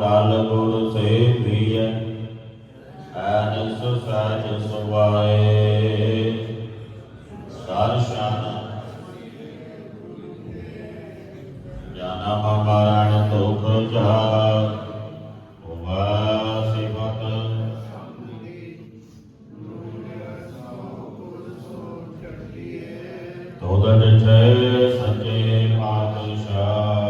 ਡਲ ਗੁਰ ਸੇ ਪੀਐ ਐਨਸ ਸਹਿਜ ਸੁਭਾਏ। ਦਰਸ਼ਨ ਜਨਮ ਮਰਨ ਦੁਖ ਜਾਰ ਉਮਾ ਸਿਮਤ। ਤੋਦ ਡਿਠੇ ਸੱਚੇ ਪਾਤਸ਼ਾਹ।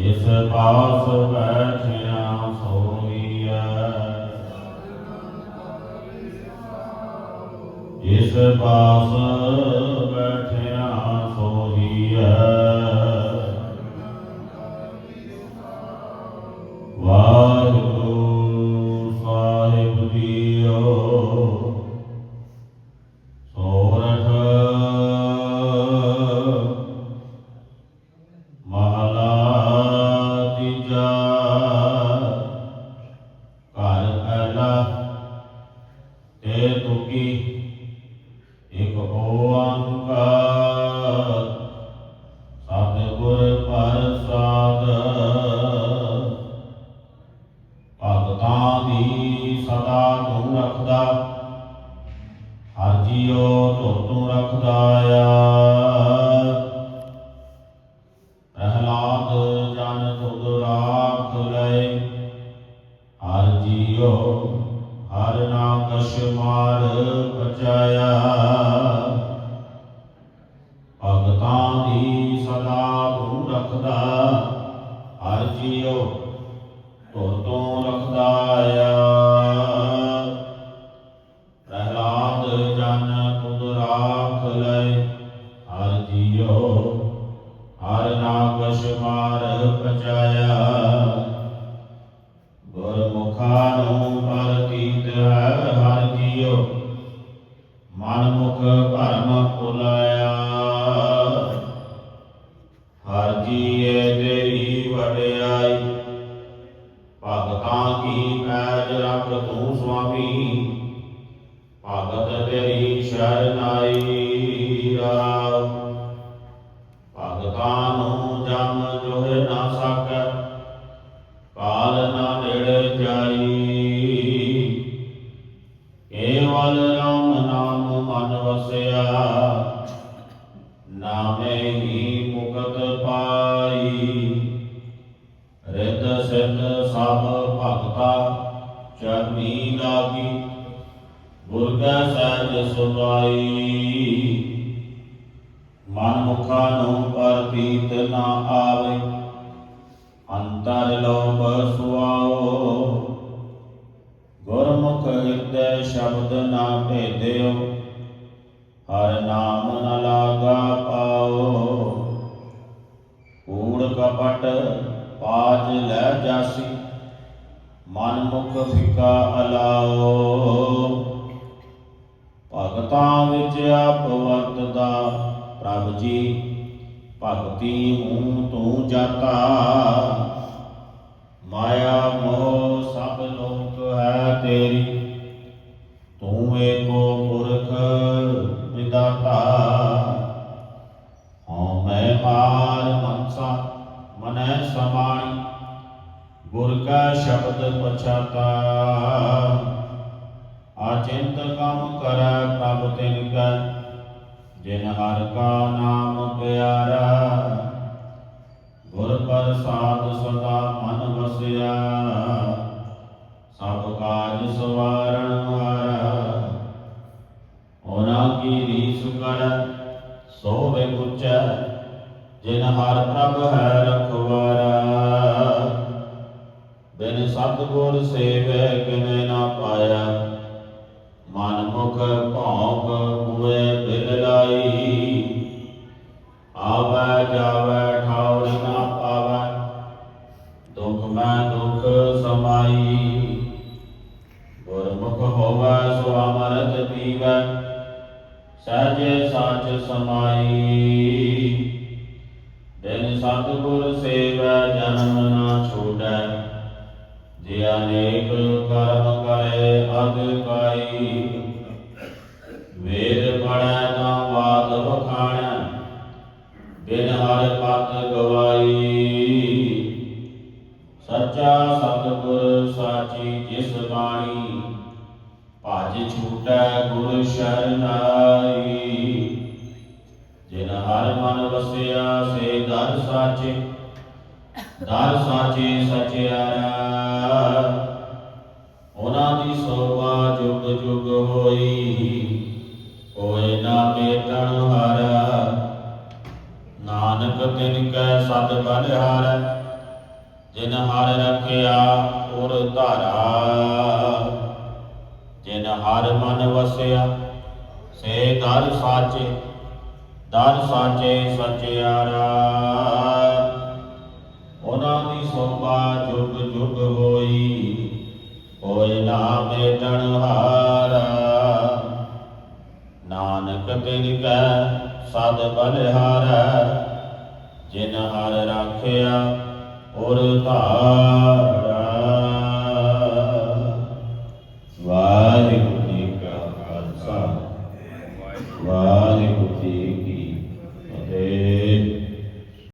ਜਿਸ ਪਾਸ ਬੈਠਿਆ ਸੋਈਐ ਜਿਸ ਪਾਸ ਬੈਠਿਆ ਸੋਈਐ ਵਾਹਿਗੁਰੂ ਸਾਹਿਬ ਜੀਓ। Allah. ਤੇਰੀ ਵਡਿਆਈ ਭਗਤਾਂ ਲਾਗੀ ਗੁਰ ਕਾ ਸਹਿਜ ਸੁਭਾਈ ਮਨ ਮੁਖਾਂ ਨੂੰ ਪ੍ਰਤੀਤ ਨਾ ਆਵੇ, ਅੰਤਰ ਲੋਭ ਸੁਆਓ। ਗੁਰਮੁਖ ਹਿਰਦੈ ਸ਼ਬਦ ਨਾ ਭੇਦਿਓ, ਹਰ ਨਾਮ ਨ ਲਾਗਾ ਪਾਓ। ਕੂੜ ਕਪਟ ਪਾਜ ਲੈ ਜਾਸੀ ਮਨ ਮੁਖ ਫਿਕਾ ਅਲਾਓ। ਭਗਤਾਂ ਵਿੱਚ ਆਪ ਵਰਤਦਾ ਪ੍ਰਭ ਜੀ, ਭਗਤੀ ਹੂੰ ਤੂੰ ਜਾਤਾ ਮਾਇਆ ਮੋਹ ਸਭ ਲੋਕ ਹੈ ਤੇਰੀ, ਤੂੰ ਏਕੋ ਪਛਾਤਾ ਆਚਿੰਤ ਕਮ ਕਰੈ ਪ੍ਰਭ ਤਿਨ ਕੈ, ਜਿਨ ਹਰ ਕਾ ਨਾਮ ਪਿਆਰਾ। ਗੁਰ ਪ੍ਰਸਾਦ ਸਦਾ ਮਨ ਵਸਿਆ ਸਭ ਕਾਜ ਸਵਾਰਨ ਹਾਰਾ। ਉਹਨਾਂ ਕੀ ਰੀਸ ਕਰ, ਸੋ ਵੇ ਜਿਨ ਹਰ ਪ੍ਰਭ ਹੈ ਗੁਰ ਸਤਿਗੁਰ ਸੇਵੈ ਕਿਨੇ ਨਾ ਪਾਇਆ। ਮਨ ਮੁਖ ਭੌਂਕ ਮੂਏ ਬਿਲ ਲਾਈ। ਆਵੈ, ਜਾਵੈ, ਠਾਉਰ ਨਾ ਪਾਵੈ। ਦੁਖ ਮੈਂ ਦੁਖ ਸਮਾਈ। ਗੁਰਮੁਖ ਹੋਵੈ, ਸੋ ਅਮਰਤ ਪੀਵੈ ਸਹਜੇ ਸਾਚ ਸਮਾਈ। ਦਿਨ ਸਤਿਗੁਰ ਸੇਵੈ, ਜਨਮ ਨਾ ਛੋੜੈ। ਜੇ ਅਨੇਕ ਕਰਮ ਕਰੇ ਅਗ ਕਾਈ। ਵੇਦ ਪੜੈ ਤਾਂ ਬਾਤ ਵਖਾਣੈ, ਬਿਨ ਹਰ ਪਤ ਗਵਾਈ। ਸੱਚਾ ਸਤਿਗੁਰ ਸਾਚੀ ਜਿਸ ਬਾਣੀ, ਭਜ ਛੂਟੈ ਗੁਰ ਸ਼ਰਨਾਈ ਜਿਨ ਹਰ ਮਨ ਵਸਿਆ, ਸੇ ਦਰ ਸਾਚੇ ਦਰ ਸਾਚੇ ਸਚਿਆਰਾ। ਉਹਨਾਂ ਦੀ ਸੋਭਾ ਜੁਗ ਜੁਗ ਹੋਈ। ਕੋਇ ਨਾ ਮੇਟਣ ਹਾਰਾ। ਨਾਨਕ ਤਿਨ ਕੈ ਸਦ ਬਲਿਹਾਰੈ ਜਿਨ ਹਰ ਰਖਿਆ ਉਰ ਧਾਰਾ। ਜਿਨ ਹਰ ਮਨ ਵਸਿਆ, ਸੇ ਦਰ ਸਾਚੇ ਦਰ ਸਾਚੇ ਸਚਿਆਰਾ। ਸੋਭਾ ਜੁਗ ਜੁਗ ਹੋਈ। ਹੋਏ ਨਾ ਮੇਟਣ ਹਾਰਾ ਨਾਨਕ ਤਿਨ ਕੈ ਸਦ ਬਲਿਹਾਰੈ। ਜਿਨ ਹਰ ਰਾਖਿਆ ਉਰ ਧਾਰਾ।